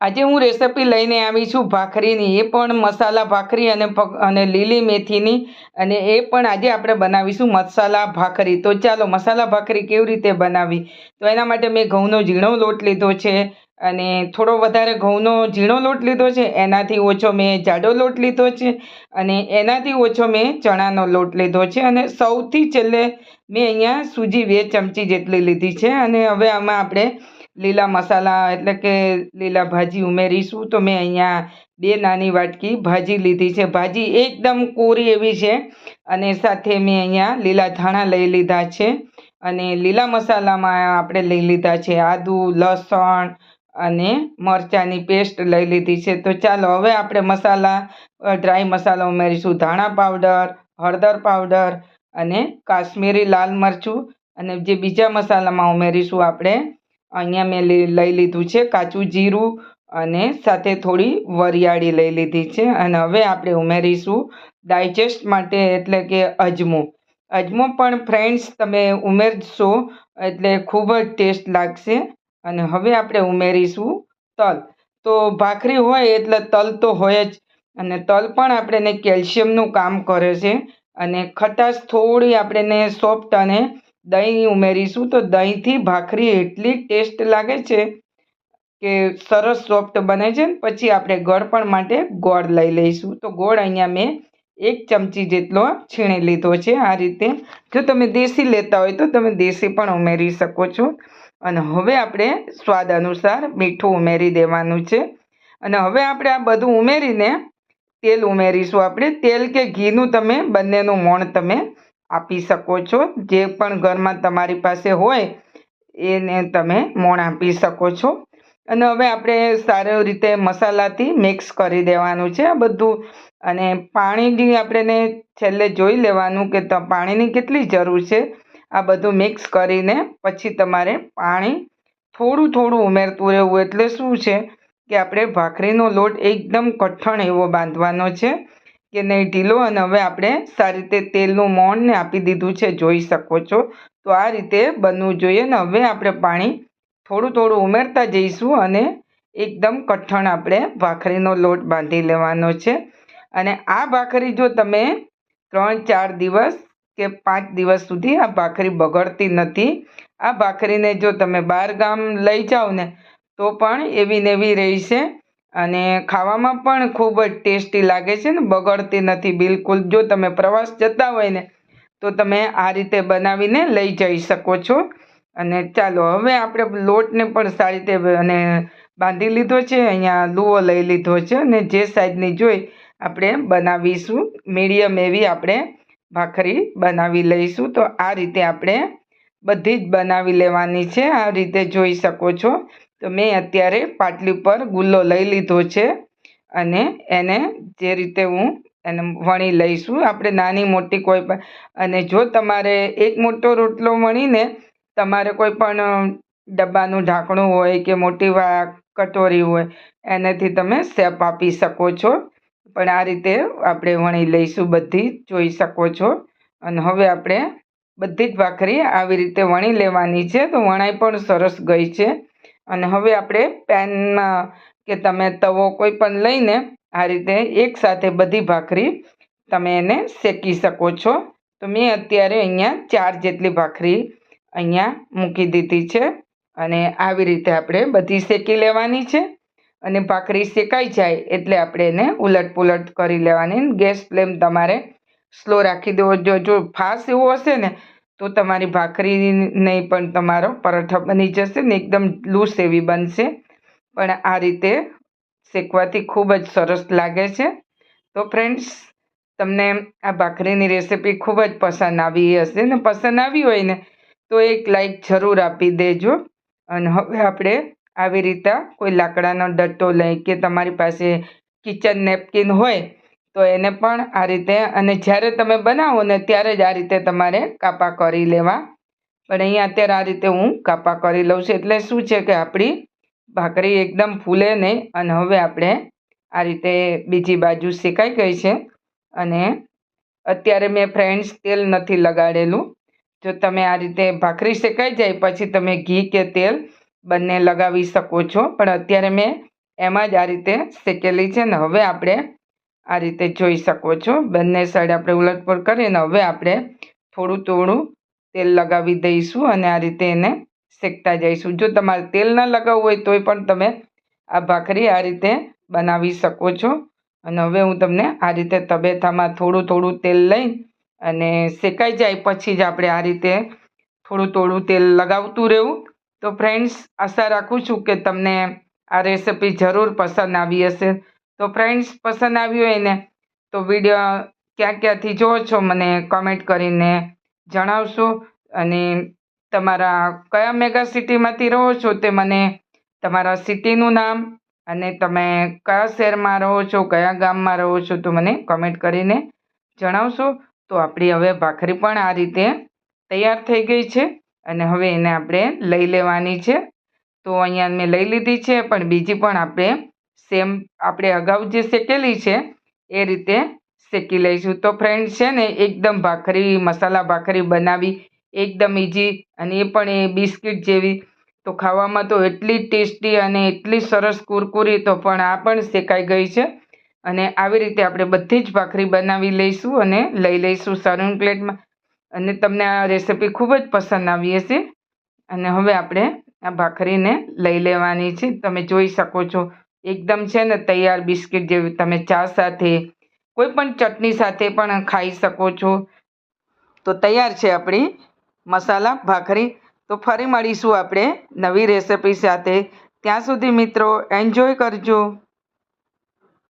આજે હું રેસિપી લઈને આવી છું ભાખરીની. એ પણ મસાલા ભાખરી અને અને લીલી મેથીની. અને એ પણ આજે આપણે બનાવીશું મસાલા ભાખરી. તો ચાલો મસાલા ભાખરી કેવી રીતે બનાવી? તો એના માટે મેં ઘઉંનો ઝીણો લોટ લીધો છે અને થોડો વધારે ઘઉંનો ઝીણો લોટ લીધો છે. એનાથી ઓછો મેં જાડો લોટ લીધો છે અને એનાથી ઓછો મેં ચણાનો લોટ લીધો છે. અને સૌથી છેલ્લે મેં અહીંયા સૂજી બે ચમચી જેટલી લીધી છે. અને હવે આમાં આપણે લીલા મસાલા એટલે કે લીલા ભાજી ઉમેરીશું તો મેં અહીંયા બે નાની વાટકી ભાજી લીધી છે. ભાજી એકદમ કોરી એવી છે અને સાથે મેં અહીંયા લીલા ધાણા લઈ લીધા છે અને લીલા મસાલામાં આપણે લઈ લીધા છે આદુ, લસણ અને મરચાંની પેસ્ટ લઈ લીધી છે. તો ચાલો હવે આપણે મસાલા ડ્રાય મસાલા ઉમેરીશું. ધાણા પાવડર, હળદર પાવડર અને કાશ્મીરી લાલ મરચું અને જે બીજા મસાલામાં ઉમેરીશું આપણે અહીંયા મેં લઈ લીધું છે કાચું જીરું અને સાથે થોડી વરિયાળી લઈ લીધી છે અને હવે આપણે ઉમેરીશું ડાયજેસ્ટ માટે એટલે કે અજમો. અજમો પણ ફ્રેન્ડ્સ તમે ઉમેરશો એટલે ખૂબ જ ટેસ્ટ લાગશે અને હવે આપણે ઉમેરીશું તલ. તો ભાખરી હોય એટલે તલ તો હોય જ અને તલ પણ આપણને કેલ્શિયમનું કામ કરે છે અને ખટાશ થોડી આપણને સોફ્ટ અને દહીં ઉમેરીશું તો દહીંથી ભાખરી એટલી ટેસ્ટ લાગે છે કે સરસ સોફ્ટ બને છે ને, પછી આપણે ગળપણ માટે ગોળ લઈ લઈશું. તો ગોળ અહીંયા મેં એક ચમચી જેટલો છીણી લીધો છે આ રીતે. જો તમે દેશી લેતા હોય તો તમે દેશી પણ ઉમેરી શકો છો. અને હવે આપણે સ્વાદ અનુસાર મીઠું ઉમેરી દેવાનું છે. અને હવે આપણે આ બધું ઉમેરીને તેલ ઉમેરીશું આપણે. તેલ કે ઘીનું તમે બંનેનું મોણ તમે આપી શકો છો. જે પણ ઘરમાં તમારી પાસે હોય, એને તમે મોણ આપી શકો છો. અને હવે આપણે સારી રીતે મસાલાથી મિક્સ કરી દેવાનું છે આ બધું. અને પાણીની આપણે છેલ્લે જોઈ લેવાનું કે પાણીની કેટલી જરૂર છે. આ બધું મિક્સ કરીને પછી તમારે પાણી થોડું થોડું ઉમેરતું રહેવું એટલે શું છે કે આપણે ભાખરીનો લોટ એકદમ કઠણ એવો બાંધવાનો છે. કે નહીં ઢીલો અને હવે આપણે સારી રીતે તેલનું મોણને આપી દીધું છે, જોઈ શકો છો. તો આ રીતે બનવું જોઈએ ને હવે આપણે પાણી થોડું થોડું ઉમેરતા જઈશું અને એકદમ કઠણ આપણે ભાખરીનો લોટ બાંધી લેવાનો છે. અને આ ભાખરી જો તમે ત્રણ ચાર દિવસ કે પાંચ દિવસ સુધી આ ભાખરી બગડતી નથી, આ ભાખરીને જો તમે બહાર ગામ લઈ જાઓ ને, તો પણ એવી ને એવી રહેશે. અને ખાવામાં પણ ખૂબ જ ટેસ્ટી લાગે છે ને, બગડતી નથી બિલકુલ. જો તમે પ્રવાસ જતા હોય ને, તો તમે આ રીતે બનાવીને લઈ જઈ શકો છો. અને ચાલો, હવે આપણે લોટને પણ સારી રીતે અને બાંધી લીધો છે, અહીંયા લુઓ લઈ લીધો છે, અને જે સાઈઝની જોઈ આપણે બનાવીશું. મીડિયમ એવી આપણે ભાખરી બનાવી લઈશું. તો આ રીતે આપણે બધી જ બનાવી લેવાની છે. આ રીતે જોઈ શકો છો. તો મેં અત્યારે પાટલી પર ગુલ્લો લઈ લીધો છે અને એને જે રીતે હું એને વણી લઈશું. આપણે નાની મોટી કોઈ પણ અને જો તમારે એક મોટો રોટલો વણીને તમારે કોઈ પણ ડબ્બાનું ઢાંકણું હોય કે મોટી કટોરી હોય એનાથી તમે શેપ આપી શકો છો. પણ આ રીતે આપણે વણી લઈશું બધી, જોઈ શકો છો. અને હવે આપણે બધી જ ભાખરી આવી રીતે વણી લેવાની છે. તો વણાઈ પણ સરસ ગઈ છે. અને હવે આપણે પેનમાં કે તમે તવો કોઈ પણ લઈને આ રીતે એકસાથે બધી ભાખરી તમે એને શેકી શકો છો. તો મેં અત્યારે અહીંયા ચાર જેટલી ભાખરી અહીંયા મૂકી દીધી છે અને આવી રીતે આપણે બધી શેકી લેવાની છે. અને ભાખરી શેકાઈ જાય એટલે આપણે એને ઉલટ પુલટ કરી લેવાની. ગેસ ફ્લેમ તમારે સ્લો રાખી દેવો. જો જો ફાસ્ટ એવું હશે ને તો તમારી ભાખરી નહીં, પણ તમારો પરોઠા બની જશે ને એકદમ લૂસ એવી બનશે. પણ આ રીતે શેકવાથી ખૂબ જ સરસ લાગે છે. તો ફ્રેન્ડ્સ તમને આ ભાખરીની રેસિપી ખૂબ જ પસંદ આવી હશે ને પસંદ આવી હોય ને, તો એક લાઈક જરૂર આપી દેજો. અને હવે આપણે આવી રીતે કોઈ લાકડાનો ડટ્ટો લઈ કે તમારી પાસે કિચન નેપકિન હોય તો એને પણ આ રીતે, અને જ્યારે તમે બનાવો ને ત્યારે જ આ રીતે તમારે કાપા કરી લેવા. પણ અહીંયા અત્યારે આ રીતે હું કાપા કરી લઉં છું. એટલે શું છે કે આપણી ભાખરી એકદમ ફૂલે નહીં, અને હવે આપણે આ રીતે બીજી બાજુ શેકાઈ ગઈ છે. અને અત્યારે મેં ફ્રેન્ડ્સ તેલ નથી લગાડેલું. જો તમે આ રીતે ભાખરી શેકાઈ જાય, પછી તમે ઘી કે તેલ બંને લગાવી શકો છો. પણ અત્યારે મેં એમાં જ આ રીતે શેકેલી છે ને, હવે આપણે આ રીતે જોઈ શકો છો. બંને સાઈડ આપણે ઉલટપટ કરીને હવે આપણે થોડું થોડું તેલ લગાવી દઈશું અને આ રીતે એને શેકતા જઈશું. જો તમારે તેલ ન લગાવવું હોય તોય પણ તમે આ ભાખરી આ રીતે બનાવી શકો છો. અને હવે હું તમને આ રીતે તબેથામાં થોડું થોડું તેલ લઈ અને શેકાઈ જાય પછી જ આપણે આ રીતે થોડું થોડું તેલ લગાવતું રહેવું. તો ફ્રેન્ડ્સ આશા રાખું છું કે તમને આ રેસિપી જરૂર પસંદ આવી હશે. તો ફ્રેન્ડ્સ પસંદ આવ્યું હોય ને તો વીડિયો ક્યાં ક્યાંથી જોવો છો મને કમેન્ટ કરીને જણાવશો. અને તમારા કયા મેગા સિટીમાંથી રહો છો તે મને તમારા સિટીનું નામ અને તમે કયા શહેરમાં રહો છો, કયા ગામમાં રહો છો તો મને કમેન્ટ કરીને જણાવશો. તો આપણી હવે ભાખરી પણ આ રીતે તૈયાર થઈ ગઈ છે અને હવે એને આપણે લઈ લેવાની છે. તો અહીંયા મેં લઈ લીધી છે પણ બીજી પણ આપણે સેમ આપણે અગાઉ જે શેકેલી છે, એ રીતે શેકી લઈશું. તો ફ્રેન્ડ છે ને, એકદમ ભાખરી, મસાલા ભાખરી બનાવી, એકદમ ઇઝી અને એ પણ એ બિસ્કિટ જેવી. તો ખાવામાં તો એટલી ટેસ્ટી અને એટલી સરસ કુરકુરી તો પણ આ પણ શેકાઈ ગઈ છે. અને આવી રીતે આપણે બધી જ ભાખરી બનાવી લઈશું અને લઈ લઈશું સર્વિંગ પ્લેટમાં અને તમને આ રેસીપી ખૂબ જ પસંદ આવી હશે. અને હવે આપણે આ ભાખરીને લઈ લેવાની છે. તમે જોઈ શકો છો એકદમ છે ને તૈયાર બિસ્કિટ જેવી તમે ચા સાથે, કોઈ પણ ચટણી સાથે પણ ખાઈ શકો છો. તો તૈયાર છે આપણી મસાલા, ભાખરી. તો ફરી મળીશું આપણે નવી રેસિપી સાથે. ત્યાં સુધી મિત્રો, એન્જોય કરજો.